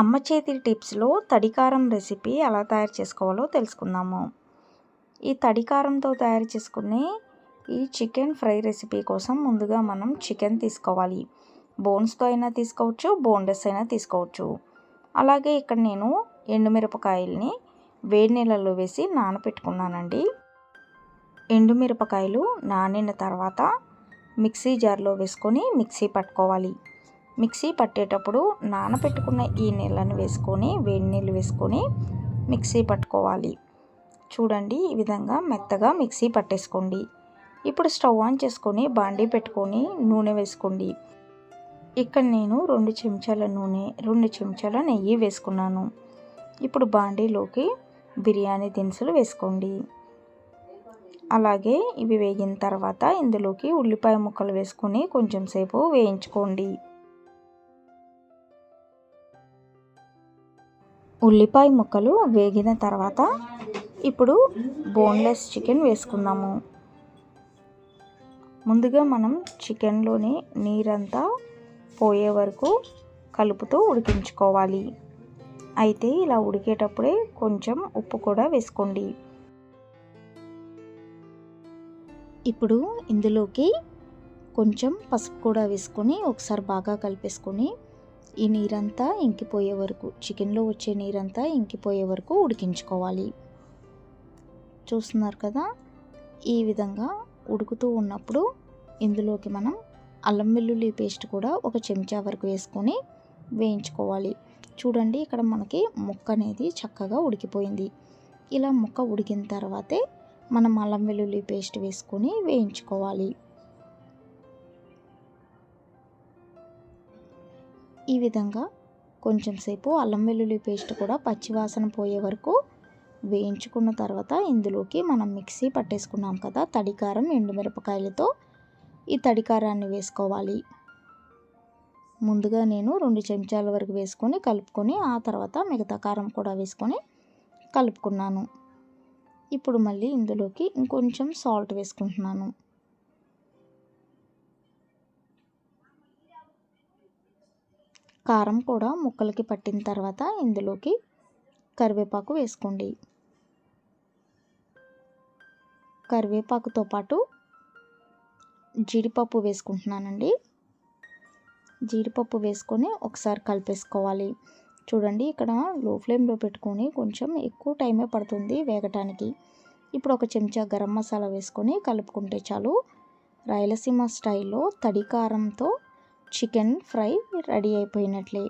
అమ్మ చేతి టిప్స్లో తడికారం రెసిపీ ఎలా తయారు చేసుకోవాలో తెలుసుకుందాము. ఈ తడికారంతో తయారు చేసుకునే ఈ చికెన్ ఫ్రై రెసిపీ కోసం ముందుగా మనం చికెన్ తీసుకోవాలి. బోన్స్తో అయినా తీసుకోవచ్చు బోన్లెస్ అయినా తీసుకోవచ్చు. అలాగే ఇక్కడ నేను ఎండుమిరపకాయల్ని వేడి నీళ్ళల్లో వేసి నానపెట్టుకున్నానండి. ఎండుమిరపకాయలు నానిన తర్వాత మిక్సీ జార్లో వేసుకొని మిక్సీ పట్టుకోవాలి. మిక్సీ పట్టేటప్పుడు నానబెట్టుకున్న ఈ నీళ్ళని వేసుకొని వేడి నీళ్ళు వేసుకొని మిక్సీ పట్టుకోవాలి. చూడండి ఈ విధంగా మెత్తగా మిక్సీ పట్టేసుకోండి. ఇప్పుడు స్టవ్ ఆన్ చేసుకొని బాండీ పెట్టుకొని నూనె వేసుకోండి. ఇక్కడ నేను రెండు చెంచాల నూనె రెండు చెంచాల నెయ్యి వేసుకున్నాను. ఇప్పుడు బాండీలోకి బిర్యానీ దినుసులు వేసుకోండి. అలాగే ఇవి వేగిన తర్వాత ఇందులోకి ఉల్లిపాయ ముక్కలు వేసుకొని కొంచెం సేపు వేయించుకోండి. ఉల్లిపాయ ముక్కలు వేగిన తర్వాత ఇప్పుడు బోన్లెస్ చికెన్ వేసుకుందాము. ముందుగా మనం చికెన్లోని నీరంతా పోయే వరకు కలుపుతూ ఉడికించుకోవాలి. అయితే ఇలా ఉడికేటప్పుడే కొంచెం ఉప్పు కూడా వేసుకోండి. ఇప్పుడు ఇందులోకి కొంచెం పసుపు కూడా వేసుకొని ఒకసారి బాగా కలిపేసుకొని ఈ నీరంతా ఇంకిపోయే వరకు చికెన్లో వచ్చే నీరంతా ఇంకిపోయే వరకు ఉడికించుకోవాలి. చూస్తున్నారు కదా ఈ విధంగా ఉడుకుతూ ఉన్నప్పుడు ఇందులోకి మనం అల్లం వెల్లుల్లి పేస్ట్ కూడా ఒక చెంచా వరకు వేసుకొని వేయించుకోవాలి. చూడండి ఇక్కడ మనకి ముక్క అనేది చక్కగా ఉడికిపోయింది. ఇలా ముక్క ఉడికిన తర్వాతే మనం అల్లం వెల్లుల్లి పేస్ట్ వేసుకొని వేయించుకోవాలి. ఈ విధంగా కొంచెం సేపు అల్లం వెల్లుల్లి పేస్ట్ కూడా పచ్చివాసన పోయే వరకు వేయించుకున్న తర్వాత ఇందులోకి మనం మిక్సీ పట్టేసుకున్నాం కదా తడికారం ఎండుమిరపకాయలతో ఈ తడికారాన్ని వేసుకోవాలి. ముందుగా నేను రెండు చెంచాల వరకు వేసుకొని కలుపుకొని ఆ తర్వాత మిగతా కారం కూడా వేసుకొని కలుపుకున్నాను. ఇప్పుడు మళ్ళీ ఇందులోకి ఇంకొంచెం సాల్ట్ వేసుకుంటున్నాను. కారం కూడా ముక్కలకి పట్టిన తర్వాత ఇందులోకి కరివేపాకు వేసుకోండి. కరివేపాకుతో పాటు జీడిపప్పు వేసుకుంటున్నానండి. జీడిపప్పు వేసుకొని ఒకసారి కలిపేసుకోవాలి. చూడండి ఇక్కడ లో ఫ్లేమ్లో పెట్టుకొని కొంచెం ఎక్కువ టైమే పడుతుంది వేగటానికి. ఇప్పుడు ఒక చెంచా గరం మసాలా వేసుకొని కలుపుకుంటే చాలు. రాయలసీమ స్టైల్లో తడి కారంతో చికెన్ ఫ్రై రెడీ అయిపోయినట్లే.